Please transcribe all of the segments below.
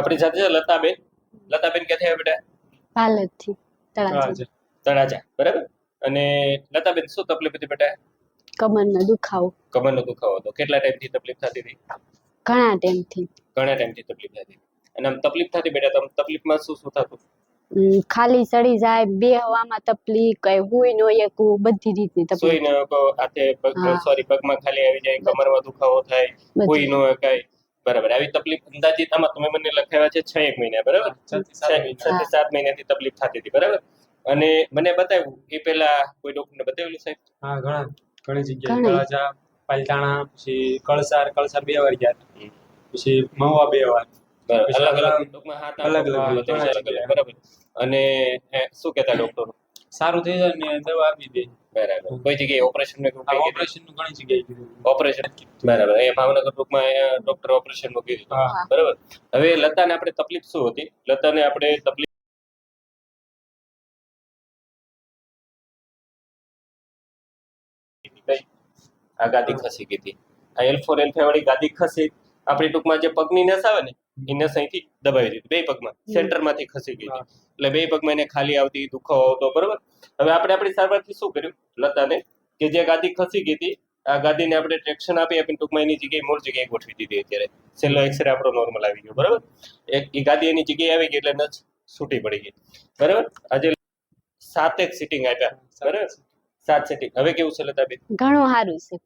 આપણી સાથે છે લતાબેન. લતાબેન ક્યાંથી આવ્યા બેટા? પાલકથી તળાજા. તળાજા. બરાબર? અને લતાબેન શું તકલીફ હતી બેટા? કમરનો દુખાવો. કમરનો દુખાવો હતો. કેટલા ટાઈમથી તકલીફ થતી હતી? ઘણા ટાઈમથી. ઘણા ટાઈમથી તકલીફ થતી અને આમ તકલીફ થતી બેટા તમ તકલીફમાં શું શું થતું? ખાલી ચડી જાય બે હવામાં તકલીફ કઈ હોય નો એક બધી રીતની તકલીફ સોઈને હાથે પગ. સોરી પગમાં ખાલી આવી જાય કમરમાં દુખાવો થાય. કોઈ નો કાંઈ. બરાબર. આવી તકલીફ અંદાજિત આમાં તમે મને લખાવ્યા છે છ એક મહિના બરાબર? છ થી સાત મહિનાથી તકલીફ થતી હતી બરાબર? અને મને બતાવ્યું એ પહેલા કોઈ ડોક્ટરને બતાવેલું સાહેબ? હા ઘણા ઘણી જગ્યાએ. તળાજા પાલતાણા પછી કળસાર કળસાર બે વાર ગયા. પછી મહુવા બે વાર. બરાબર. અલગ અલગ અલગ- ટૂંકમાં અલગ અલગ. બરાબર. અને શું કહેતા ડોક્ટરો સારું થઈ જાય ને દવા આપી દે. બરાબર. કોઈ જગ્યાએ ઓપરેશન ને ઓપરેશનનું ઘણી જગ્યાએ કીધું. ઓપરેશન બરાબર. અહીંયા ભાવનગર ટૂંકમાં ડોક્ટર ઓપરેશનનું કીધું બરાબર. હવે લતાને આપણે તકલીફ શું હતી? લતાને આપણે તકલીફ આ ગાદી ખસી ગઈ હતી. આ એલ ફોર એલ વાળી ગાદી ખસી. આપણી ટૂંકમાં જે પગની નસ આવે ને એ અહીંથી દબાવી દીધું બે પગમાં સેન્ટરમાંથી ખસી ગઈ હતી. એટલે બે પગમાં એને ખાલી આવતી દુખાવો આવતો બરોબર? હવે આપણે આપણી સારવારથી શું કર્યું? લતાને કે જે ગાદી ખસી ગઈ હતી આ ગાદીને આપણે ટ્રેક્શન આપી આપીને ટૂંકમાં એની જગ્યાએ મૂળ જગ્યાએ ગોઠવી દીધી અત્યારે. છેલ્લો એક્સરે આપણો નોર્મલ આવી ગયો બરાબર? એક એ ગાદી એની જગ્યાએ આવી ગઈ એટલે નચ છૂટી પડી ગઈ. બરાબર? આજે સાત એક સિટિંગ આપ્યા બરાબર? સાત સિટિંગ હવે કેવું છે લતાબેન? ઘણું સારું છે.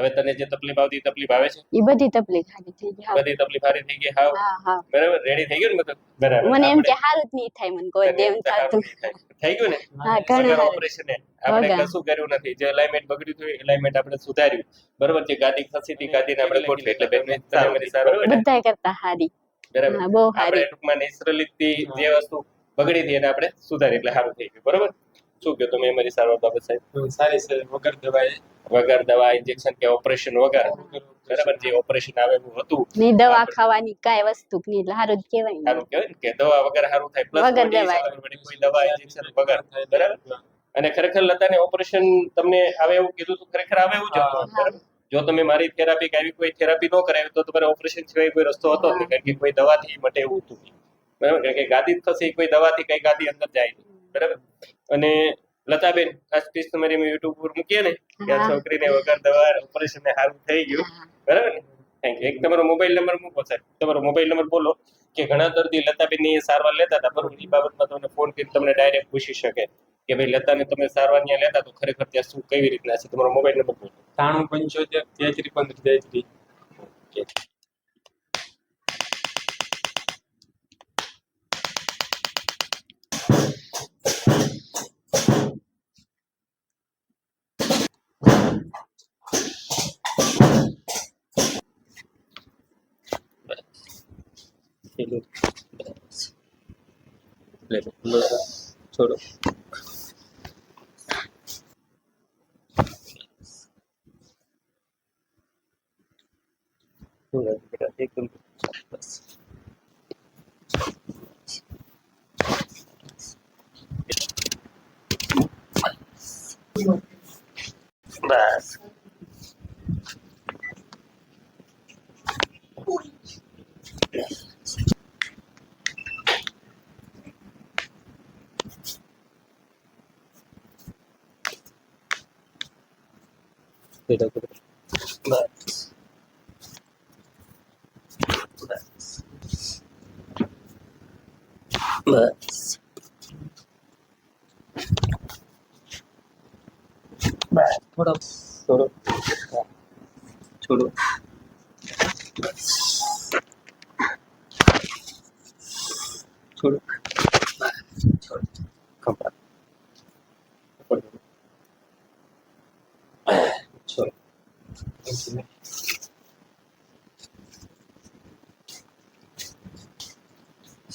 હવે તને જે તકલીફ આવતી તકલીફ આવે છે? એ બધી તકલીફ સારી થઈ ગઈ બધી તકલીફ હારી થઈ ગઈ હા? હા બરાબર? રેડી થઈ ગયું ને મતલબ બરાબર. મને એમ કે જ નહીં થાય મને કોઈ દેવ થતું. થઈ ગયું ને? હા ઘણું સારું. ઓપરેશન આપણે કશું કર્યું નથી. જે અલાઇનમેન્ટ બગડ્યું હતું અલાઇનમેન્ટ આપણે સુધાર્યું. બરાબર? જે ગાડી ખસી હતી ગાદીને આપણે ગોઠવી. એટલે બેન સારું. સારું. બરાબર બધા કરતા હારી. બરાબર. બહુ આપણે ટૂંકમાં નેચરલી જે વસ્તુ બગડી હતી એને આપણે સુધારી. એટલે સારું થઈ ગયું. બરાબર? શું કહો તમે અમારી સારવાર બાબત સાહેબ? સારી છે. વગર દવાએ વગર દવા ઇન્જેક્શન કે ઓપરેશન વગર બરાબર જે ઓપરેશન આવે હતું. ની દવા ખાવાની કાંઈ વસ્તુ જ એટલે સારું જ કહેવાય ને. સારું કહેવાય કે દવા વગર સારું થાય પ્લસ વગર દવા કોઈ દવા ઇન્જેક્શન વગર બરાબર? અને ખરેખર લતાને ઓપરેશન તમને આવે એવું કીધું તો ખરેખર આવે એવું જ હતું જો તમે મારી થેરાપી કે આવી કોઈ થેરાપી ન કરાવી તો તમારે ઓપરેશન સિવાય કોઈ રસ્તો હતો નહીં કારણ કે કોઈ દવાથી મટે એવું હતું. બરાબર? કારણ કે ગાદી થશે કોઈ દવાથી કઈ ગાદી અંદર જાય બરાબર? અને લતાબેન આ સ્પીચ તમારી મેં યુટ્યુબ પર મૂકીએ ને કે આ. છોકરીને વગર દવા ઓપરેશન ને સારું થઈ ગયું. બરાબર ને? થેન્ક યુ એક તમારો મોબાઈલ નંબર મૂકો સાહેબ તમારો મોબાઈલ નંબર બોલો કે ઘણા દર્દી લતાબેનની સારવાર લેતા હતા બરોબર એ બાબતમાં તમને ફોન કરીને તમને ડાયરેક્ટ પૂછી શકે કે ભાઈ લતાને તમે સારવાર ત્યાં લેતા તો ખરેખર ત્યાં શું કેવી રીતના છે? તમારો મોબાઈલ નંબર બોલો. ત્રાણું પંચોતેર તેત્રી પંદર તેત્રી. లేదు లేదు చూడు एकदम बस Yes. だけど。But, but, but, but, थोड़ा छोड़ो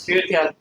Security at